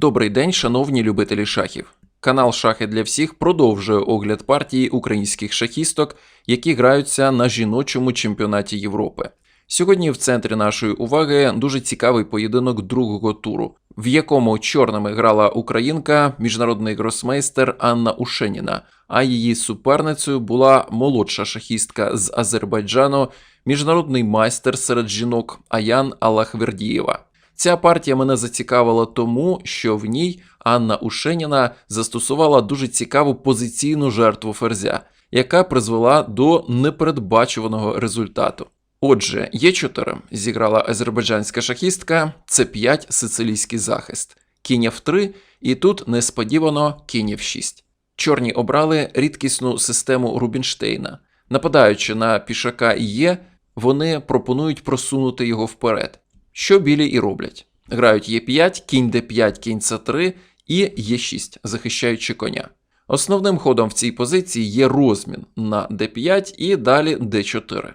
Добрий день, шановні любителі шахів. Канал Шахи для всіх продовжує огляд партії українських шахісток, які граються на жіночому чемпіонаті Європи. Сьогодні в центрі нашої уваги дуже цікавий поєдинок другого туру, в якому чорними грала українка, міжнародний гросмейстер Анна Ушеніна, а її суперницею була молодша шахістка з Азербайджану, міжнародний майстер серед жінок Аян Аллахвердієва. Ця партія мене зацікавила тому, що в ній Анна Ушеніна застосувала дуже цікаву позиційну жертву ферзя, яка призвела до непередбачуваного результату. Отже, Є4 зіграла азербайджанська шахістка, С5 сицилійський захист, кінь F3, і тут несподівано кінь F6. Чорні обрали рідкісну систему Рубінштейна. Нападаючи на пішака Є, вони пропонують просунути його вперед. Що білі і роблять? Грають Е5, кінь Д5, кінь С3 і Е6, захищаючи коня. Основним ходом в цій позиції є розмін на d5 і далі d4.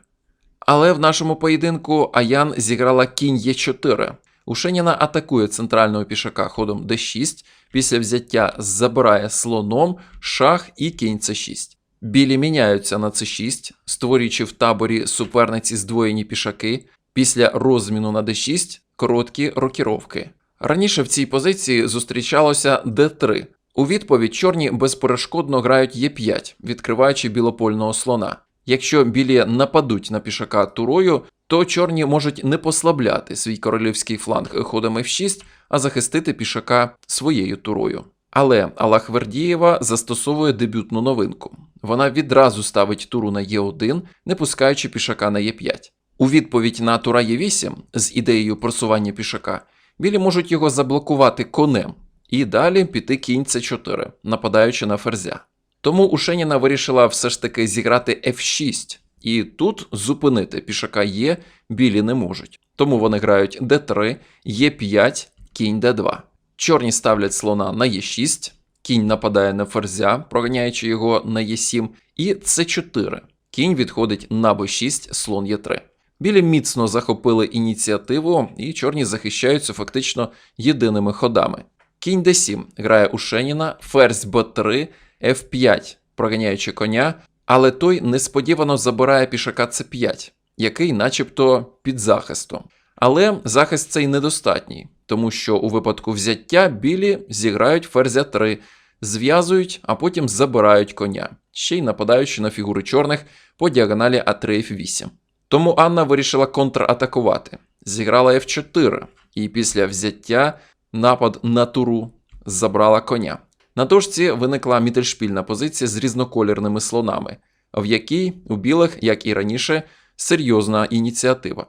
Але в нашому поєдинку Аян зіграла кінь Е4. Ушеніна атакує центрального пішака ходом d6, після взяття забирає слоном, шах і кінь С6. Білі міняються на С6, створюючи в таборі суперниці здвоєні пішаки. Після розміну на d6 короткі рокіровки. Раніше в цій позиції зустрічалося d3. У відповідь чорні безперешкодно грають e5, відкриваючи білопольного слона. Якщо білі нападуть на пішака турою, то чорні можуть не послабляти свій королівський фланг ходом f6, а захистити пішака своєю турою. Але Аллахвердієва застосовує дебютну новинку. Вона відразу ставить туру на Е1, не пускаючи пішака на Е5. У відповідь на тура Е8 з ідеєю просування пішака, білі можуть його заблокувати конем і далі піти кінь С4, нападаючи на ферзя. Тому Ушеніна вирішила все ж таки зіграти F6, і тут зупинити пішака Є білі не можуть. Тому вони грають d3, Е5, кінь d2. Чорні ставлять слона на Е6, кінь нападає на ферзя, проганяючи його на Е7, і С4. Кінь відходить на b6, слон Е3. Білі міцно захопили ініціативу, і чорні захищаються фактично єдиними ходами. Кінь d7 грає Ушеніна, ферзь b3, f5, проганяючи коня, але той несподівано забирає пішака c5, який начебто під захистом. Але захист цей недостатній, тому що у випадку взяття білі зіграють ферзя 3, зв'язують, а потім забирають коня, ще й нападаючи на фігури чорних по діагоналі А3 F8. Тому Анна вирішила контратакувати. Зіграла F4, і після взяття напад на туру забрала коня. На дошці виникла мітельшпільна позиція з різноколірними слонами, в якій у білих, як і раніше, серйозна ініціатива.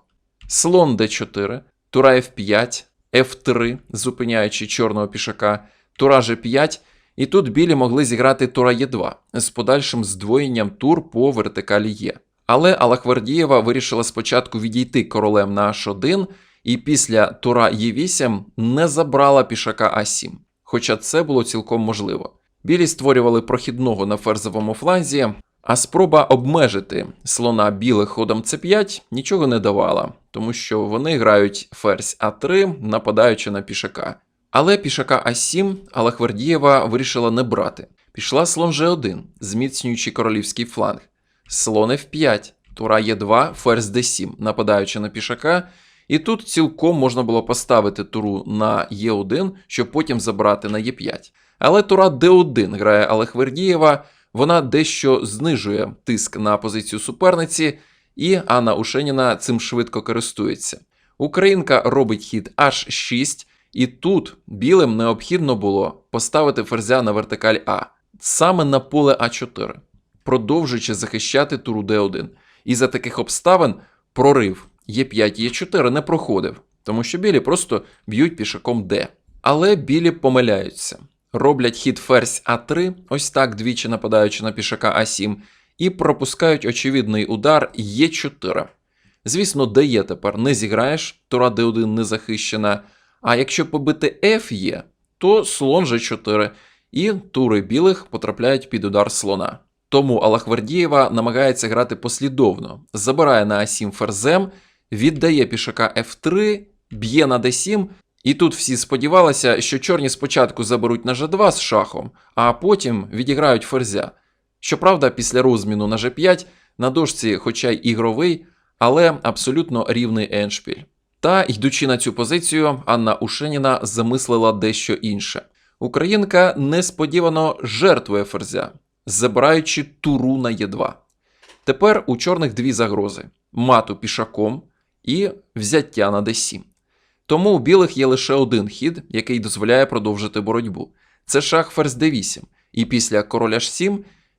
Слон d4, тура f5, f3, зупиняючи чорного пішака, тура g5, і тут білі могли зіграти тура e2 з подальшим здвоєнням тур по вертикалі Є. Але Алахвердієва вирішила спочатку відійти королем на H1 і після тура Е8 не забрала пішака А7, хоча це було цілком можливо. Білі створювали прохідного на ферзовому фланзі, а спроба обмежити слона білих ходом С5 нічого не давала, тому що вони грають ферзь А3, нападаючи на пішака. Але пішака А7 Алахвердієва вирішила не брати. Пішла слон G1, зміцнюючи королівський фланг. Слон F5, тура Е2, ферзь d7, нападаючи на пішака. І тут цілком можна було поставити туру на Е1, щоб потім забрати на Е5. Але тура d1 грає Алехвердієва, вона дещо знижує тиск на позицію суперниці, і Анна Ушеніна цим швидко користується. Українка робить хід H6, і тут білим необхідно було поставити ферзя на вертикаль А, саме на поле А4 продовжуючи захищати туру Д1. І за таких обставин прорив Е5, Е4 не проходив, тому що білі просто б'ють пішаком Д. Але білі помиляються. Роблять хід ферзь А3, ось так двічі нападаючи на пішака А7, і пропускають очевидний удар Е4. Звісно, ДЕ тепер не зіграєш, тура Д1 не захищена. А якщо побити Ф є, то слон G4, і тури білих потрапляють під удар слона. Тому Алахвердієва намагається грати послідовно, забирає на А7 ферзем, віддає пішака F3, б'є на D7 І тут всі сподівалися, що чорні спочатку заберуть на G2 з шахом, а потім відіграють ферзя. Щоправда, після розміну на G5 на дошці, хоча й ігровий, але абсолютно рівний еншпіль. Та, йдучи на цю позицію, Анна Ушеніна замислила дещо інше. Українка несподівано жертвує ферзя, забираючи туру на Е2. Тепер у чорних дві загрози: мату пішаком і взяття на d7. Тому у білих є лише один хід, який дозволяє продовжити боротьбу. Це шах ферзь d8, і після короля h7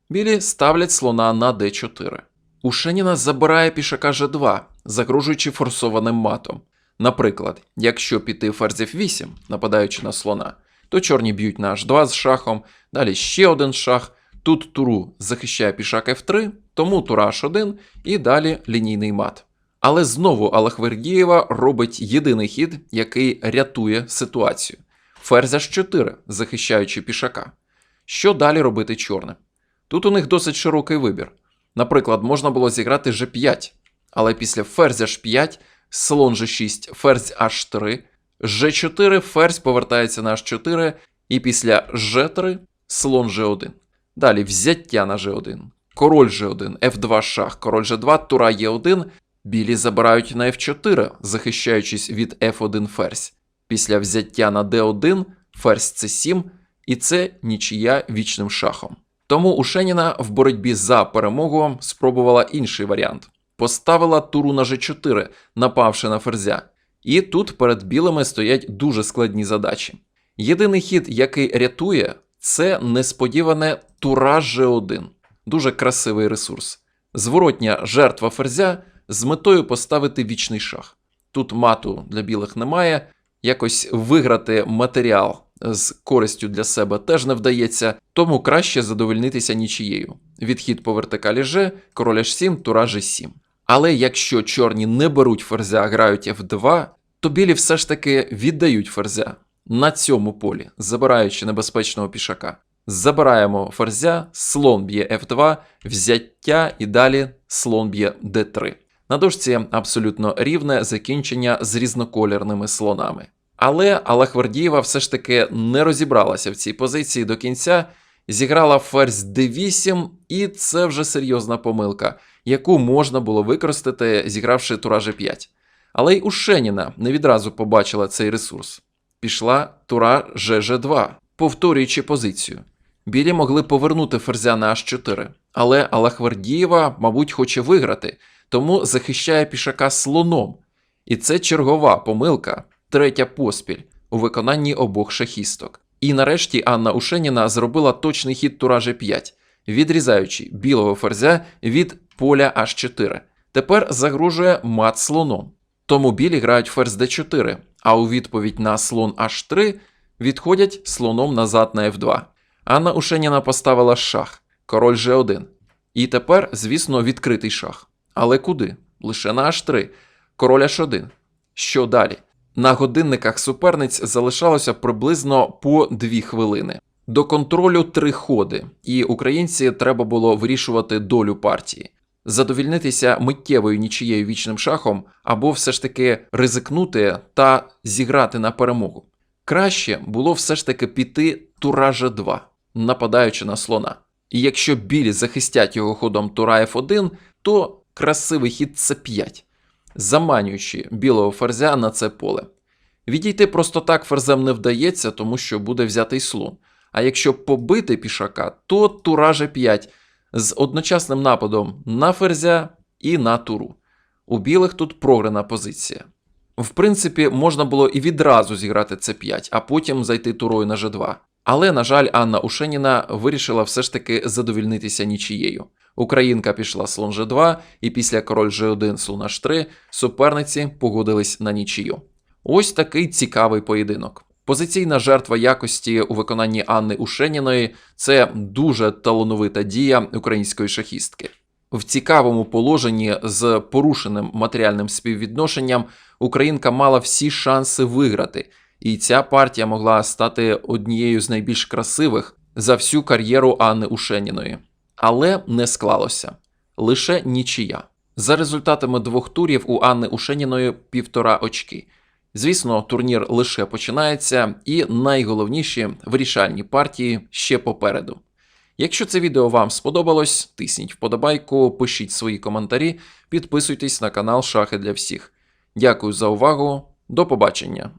білі ставлять слона на d4. Ушеніна забирає пішака g2, загрожуючи форсованим матом. Наприклад, якщо піти ферзь f8, нападаючи на слона, то чорні б'ють на h2 з шахом, далі ще один шах. Тут туру захищає пішак f3, тому тура h1 і далі лінійний мат. Але знову Алахвердієва робить єдиний хід, який рятує ситуацію. Ферзь h4, захищаючи пішака. Що далі робити чорним? Тут у них досить широкий вибір. Наприклад, можна було зіграти g5, але після ферзь h5, слон g6, ферзь h3, g4, ферзь повертається на h4, і після g3 слон g1. Далі взяття на g1, король g1, f2 шах, король g2, тура e1, білі забирають на f4, захищаючись від f1 ферзь. Після взяття на d1, ферзь c7, і це нічия вічним шахом. Тому Ушеніна в боротьбі за перемогу спробувала інший варіант. Поставила туру на g4, напавши на ферзя. І тут перед білими стоять дуже складні задачі. Єдиний хід, який рятує, це несподіване тура G1. Дуже красивий ресурс. Зворотня жертва ферзя з метою поставити вічний шах. Тут мату для білих немає, якось виграти матеріал з користю для себе теж не вдається, тому краще задовольнитися нічією. Відхід по вертикалі G, король H7, тура G7. Але якщо чорні не беруть ферзя, а грають F2, то білі все ж таки віддають ферзя на цьому полі, забираючи небезпечного пішака. Забираємо ферзя, слон б'є F2, взяття і далі слон б'є D3. На дошці абсолютно рівне закінчення з різноколірними слонами. Але Алахвердієва все ж таки не розібралася в цій позиції до кінця, зіграла ферзь d8, і це вже серйозна помилка, яку можна було використати, зігравши тура g5. Але й Ушеніна не відразу побачила цей ресурс. Пішла тура GG2, повторюючи позицію. Білі могли повернути ферзя на h4, але Алахвердієва, мабуть, хоче виграти, тому захищає пішака слоном. І це чергова помилка, третя поспіль у виконанні обох шахісток. І нарешті Анна Ушеніна зробила точний хід тура G5, відрізаючи білого ферзя від поля H4. Тепер загрожує мат слоном. Тому білі грають ферзь d4, а у відповідь на слон h3 відходять слоном назад на f2. Анна Ушеніна поставила шах, король g1. І тепер, звісно, відкритий шах. Але куди? Лише на h3, король h1. Що далі? На годинниках суперниць залишалося приблизно по 2 хвилини. До контролю три ходи, і українці треба було вирішувати долю партії. Задовільнитися миттєвою нічією вічним шахом, або все ж таки ризикнути та зіграти на перемогу. Краще було все ж таки піти тура G2, нападаючи на слона. І якщо білі захистять його ходом тура F1, то красивий хід C5, заманюючи білого ферзя на це поле. Відійти просто так ферзем не вдається, тому що буде взятий слон. А якщо побити пішака, то тура G5 з одночасним нападом на ферзя і на туру. У білих тут програна позиція. В принципі, можна було і відразу зіграти c5, а потім зайти турою на g2. Але, на жаль, Анна Ушеніна вирішила все ж таки задовільнитися нічією. Українка пішла слон g2, і після король g1 слон h3 суперниці погодились на нічию. Ось такий цікавий поєдинок. Позиційна жертва якості у виконанні Анни Ушеніної це дуже талановита дія української шахістки. В цікавому положенні з порушеним матеріальним співвідношенням Українка мала всі шанси виграти, і ця партія могла стати однією з найбільш красивих за всю кар'єру Анни Ушеніної. Але не склалося лише нічия. За результатами двох турів у Анни Ушеніної півтора очки. Звісно, турнір лише починається, і найголовніші вирішальні партії ще попереду. Якщо це відео вам сподобалось, тисніть вподобайку, пишіть свої коментарі, підписуйтесь на канал Шахи для всіх. Дякую за увагу, до побачення!